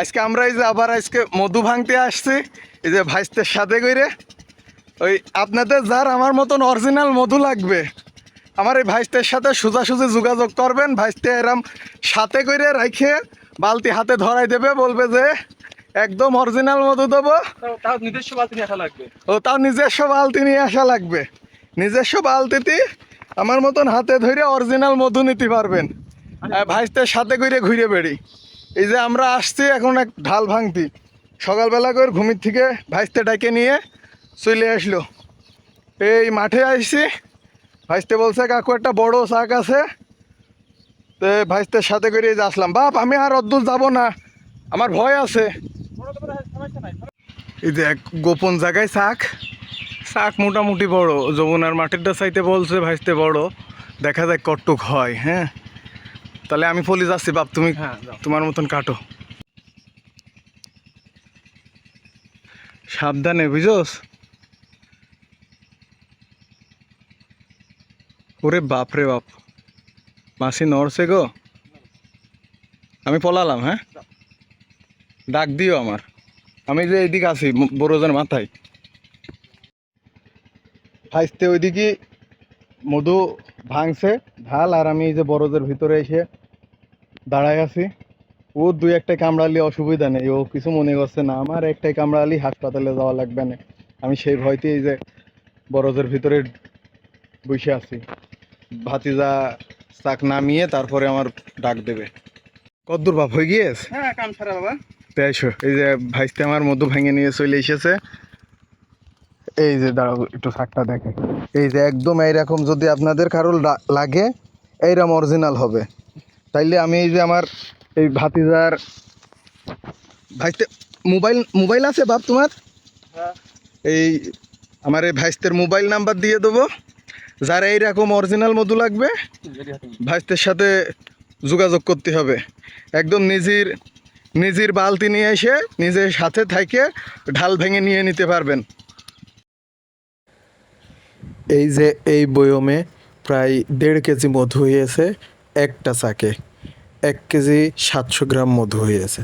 আজকে আমরা এই যে আবার আজকে মধু ভাঙতে আসছি এই যে ভাইস্তের সাথে কইরে। ওই আপনাদের যার আমার মতন অরিজিনাল মধু লাগবে আমার এই ভাইস্তের সাথে সোজাসুজি যোগাযোগ করবেন ভাইস্তে এরম সাথে করে রাখে বালতি হাতে ধরাই দেবে বলবে যে একদম অরিজিনাল মধু দেবো। তাও নিজস্ব বালতি নিয়ে আসা লাগবে? ও তাও নিজস্ব বালতি নিয়ে আসা লাগবে। নিজস্ব বালতিতে আমার মতন হাতে ধরে অরিজিনাল মধু নিতে পারবেন। আর ভাইস্তের সাথে করে ঘুরে বেড়ি। এই যে আমরা আসছি এখন এক ঢাল ভাঙতি। সকালবেলা করে ঘুমির থেকে ভাইস্তে ডাকে নিয়ে চলে আসলো। এই মাঠে আসছি ভাইস্তে বলছে, কাকু, একটা বড় শাক আছে। তো ভাইস্তের সাথে করে যে আসলাম, বাপ, আমি আর অদ্দূর যাব না। আমার ভয় আছে। এই যে এক গোপন জায়গায় শাক। শাক মোটামুটি বড়। যমুনার মাটিরটা চাইতে বলছে ভাইস্তে বড়। দেখা যাক কটটুক হয় হ্যাঁ। তাহলে আমি ফলি যাচ্ছি বাপ তুমি হ্যাঁ তোমার মতন কাটো। সাবধানে বুঝোস? ওরে বাপ রে বাপ। মাসি নড়ছে গো। আমি পলালাম হ্যাঁ? ডাক দিও আমার। আমি যে এইদিকে আছি বড়জন মাথায়। ভাইস্তে ওইদিকে মধু ভাঙছে ঢাল আর আমি এই যে বড়দের ভিতরে এসে দাঁড়ায় আছি। ও দুই একটা কামড়ালি অসুবিধা নেই। ও কিছু মনে করছে না। আমার একটাই কামড়ালি হাসপাতালে যাওয়া লাগবে না। আমি সেই ভয়তে এই যে বড়দের ভিতরে বসে আছি। ভাতিজা চাক নামিয়ে তারপরে আমার ডাক দেবে। কদ্দূর বাপ হয়ে গিয়েছে? হ্যাঁ কাম সারা বাবা তাইশো এই যে ভাইস্তে আমার মধু ভেঙে নিয়ে চলে এসেছে। এই যে দাঁড়াও একটু শাকটা দেখে। এই যে একদম এইরকম যদি আপনাদের কারোর লাগে এইরকম অরিজিনাল হবে। তাইলে আমি এই যে আমার এই ভাতিজার ভাইস্তে মোবাইল মোবাইল আছে বাপ তোমার? হ্যাঁ। এই আমার এই ভাইস্তের মোবাইল নাম্বার দিয়ে দেবো। যার এইরকম অরিজিনাল মধু লাগবে ভাইস্তের সাথে যোগাযোগ করতে হবে। একদম নিজের নিজের বালতি নিয়ে এসে নিজের সাথে থাকে ঢাল ভেঙে নিয়ে নিতে পারবেন। এই যে এই বয়মে প্রায় দেড় কেজি মধু হয়েছে একটা চাকে। এক কেজি সাতশো গ্রাম মধু হয়েছে